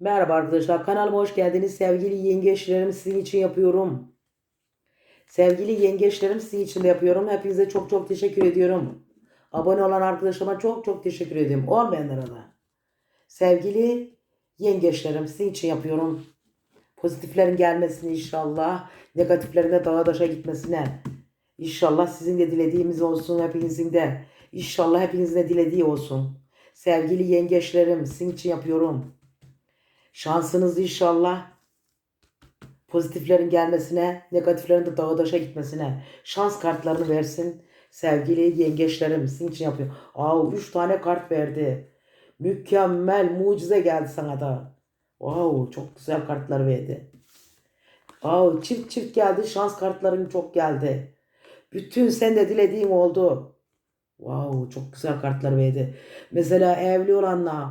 Merhaba arkadaşlar kanalıma hoş geldiniz. Sevgili yengeçlerim sizin için yapıyorum. Sevgili yengeçlerim sizin için de yapıyorum. Hepinize çok çok teşekkür ediyorum. Abone olan arkadaşlarıma çok çok teşekkür ediyorum. Olmayanlara da. Sevgili yengeçlerim sizin için yapıyorum. Pozitiflerin gelmesini inşallah. Negatiflerin de dağa daşa gitmesine. İnşallah sizin de dilediğimiz olsun hepinizin de. İnşallah hepinizin de dilediği olsun. Sevgili yengeçlerim sizin için yapıyorum. Şansınız inşallah pozitiflerin gelmesine, negatiflerin de dağa daşa gitmesine şans kartlarını versin. Sevgili yengeçlerim sizin için yapıyor. Aa, üç tane kart verdi. Mükemmel mucize geldi sana da. Wow, çok güzel kartlar verdi. Aa, çift çift geldi. Şans kartların çok geldi. Bütün sen de dilediğin oldu. Wow, çok güzel kartlar verdi. Mesela evli olanlar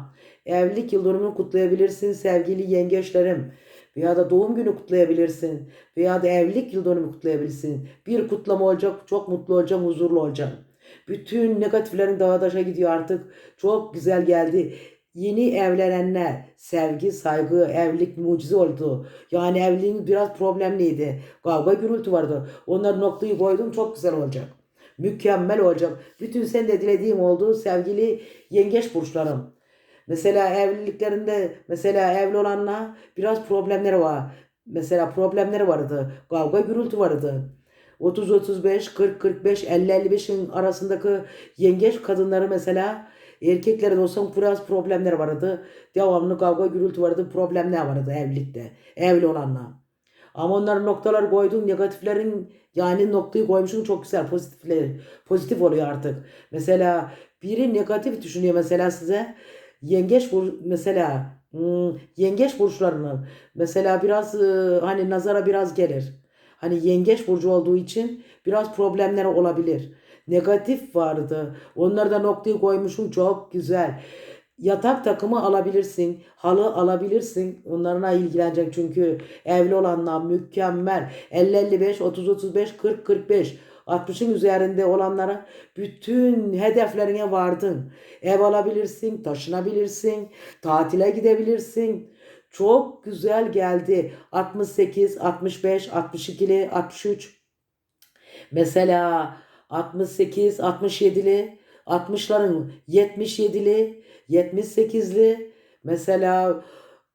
evlilik yıl dönümünü kutlayabilirsin sevgili yengeçlerim. Veya da doğum günü kutlayabilirsin. Veya da evlilik yıl dönümü kutlayabilirsin. Bir kutlama olacak, çok mutlu olacağım, huzurlu olacağım. Bütün negatiflerin dağa taşa gidiyor artık. Çok güzel geldi. Yeni evlenenler sevgi, saygı, evlilik mucize oldu. Yani evliliğin biraz problemliydi. Kavga gürültü vardı. Onları noktayı koydum çok güzel olacak. Mükemmel olacak. Bütün sen de dilediğim oldu sevgili yengeç burçlarım. Mesela evliliklerinde mesela evli olanla biraz problemleri var. Mesela problemleri vardı. Kavga gürültü vardı. 30 35 40 45 50 55'in arasındaki yengeç kadınları mesela erkeklerin olsa biraz problemler vardı. Devamlı kavga gürültü vardı. Problemler vardı evlilikte. Evli olanla. Ama onların noktalar koydun negatiflerin yani noktayı koymuşsun çok güzel pozitifleri pozitif oluyor artık. Mesela biri negatif düşünüyor mesela size yengeç bur mesela hmm, yengeç burçlarının mesela biraz e, hani nazara biraz gelir. Hani yengeç burcu olduğu için biraz problemler olabilir. Negatif vardı. Onlarda noktayı koymuşum çok güzel. Yatak takımı alabilirsin. Halı alabilirsin. Onlarla ilgilenecek çünkü evli olanlar mükemmel. 50-55, 30-35, 40-45. 60'ın üzerinde olanlara bütün hedeflerine vardın. Ev alabilirsin, taşınabilirsin, tatile gidebilirsin. Çok güzel geldi. 68, 65, 62'li, 63. Mesela 68, 67'li, 60'ların 77'li, 78'li. Mesela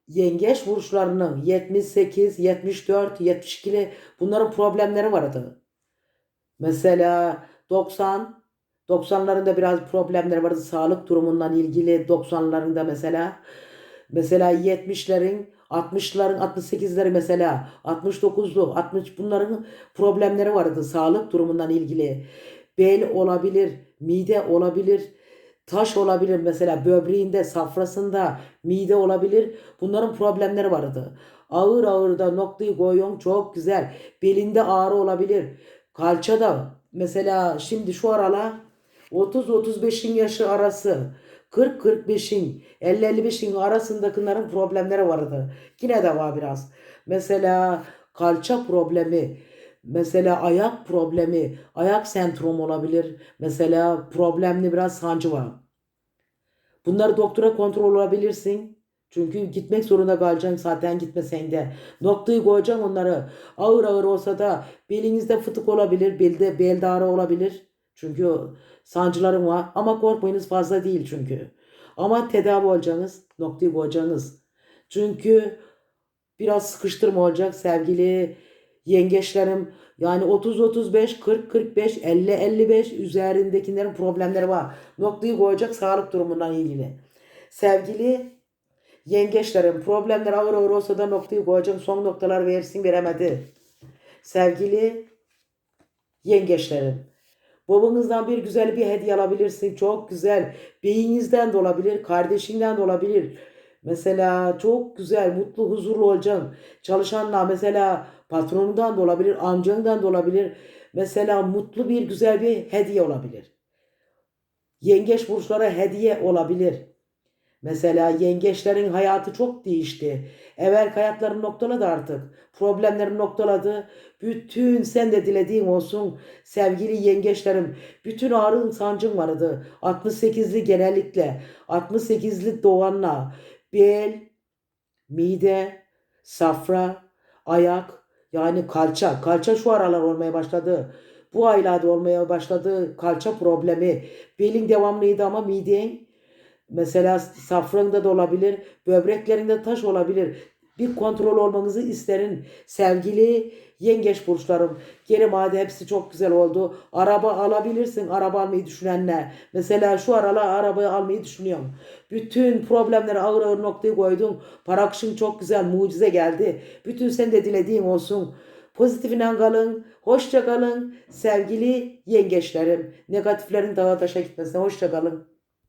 yengeç burçlarının 78, 74, 72'li bunların problemleri vardı. Mesela 90 90'larında biraz problemler vardı sağlık durumundan ilgili 90'larında mesela mesela 70'lerin 60'ların 68'leri mesela 69'lu 60 bunların problemleri vardı sağlık durumundan ilgili. Bel olabilir, mide olabilir, taş olabilir mesela böbreğinde, safrasında, mide olabilir. Bunların problemleri vardı. Ağır ağır da noktayı koyuyorsun çok güzel. Belinde ağrı olabilir. Kalça da mesela şimdi şu arala 30-35'in yaşı arası 40-45'in 50-55'in arasındakilerin problemleri vardı. Yine de var biraz. Mesela kalça problemi, mesela ayak problemi, ayak sendromu olabilir. Mesela problemli biraz sancı var. Bunları doktora kontrol olabilirsin. Çünkü gitmek zorunda kalacaksın zaten gitmesen de. Noktayı koyacaksın onları. Ağır ağır olsa da belinizde fıtık olabilir, belde, belde ağrı olabilir. Çünkü sancılarım var. Ama korkmayınız fazla değil çünkü. Ama tedavi olacaksınız. Noktayı koyacaksınız. Çünkü biraz sıkıştırma olacak sevgili yengeçlerim. Yani 30 35 40 45 50 55 üzerindekilerin problemleri var. Noktayı koyacak sağlık durumundan ilgili. Sevgili yengeçlerim problemler ağır ağır olsa da noktayı koyacağım. Son noktalar versin veremedi. Sevgili yengeçlerim. Babanızdan bir güzel bir hediye alabilirsin. Çok güzel. Beyinizden de olabilir. Kardeşinden de olabilir. Mesela çok güzel, mutlu, huzurlu olacaksın. Çalışanla mesela patronundan da olabilir, amcandan da olabilir. Mesela mutlu bir güzel bir hediye olabilir. Yengeç burçlara hediye olabilir. Mesela yengeçlerin hayatı çok değişti. Evvel hayatlarını noktaladı artık. Problemlerini noktaladı. Bütün sen de dilediğin olsun sevgili yengeçlerim. Bütün ağrın sancın vardı. 68'li genellikle. 68'li doğanla. Bel, mide, safra, ayak yani kalça. Kalça şu aralar olmaya başladı. Bu aylarda olmaya başladı kalça problemi. Belin devamlıydı ama miden mesela safranda da olabilir, böbreklerinde taş olabilir. Bir kontrol olmanızı isterim sevgili yengeç burçlarım. Geri madde hepsi çok güzel oldu. Araba alabilirsin. Araba almayı düşünenler. Mesela şu aralar arabayı almayı düşünüyorum. Bütün problemleri ağır ağır noktaya koydum. Para akışın çok güzel. Mucize geldi. Bütün sen de dilediğin olsun. Pozitifine kalın. Hoşça kalın. Sevgili yengeçlerim. Negatiflerin dağa taşa gitmesine hoşça kalın.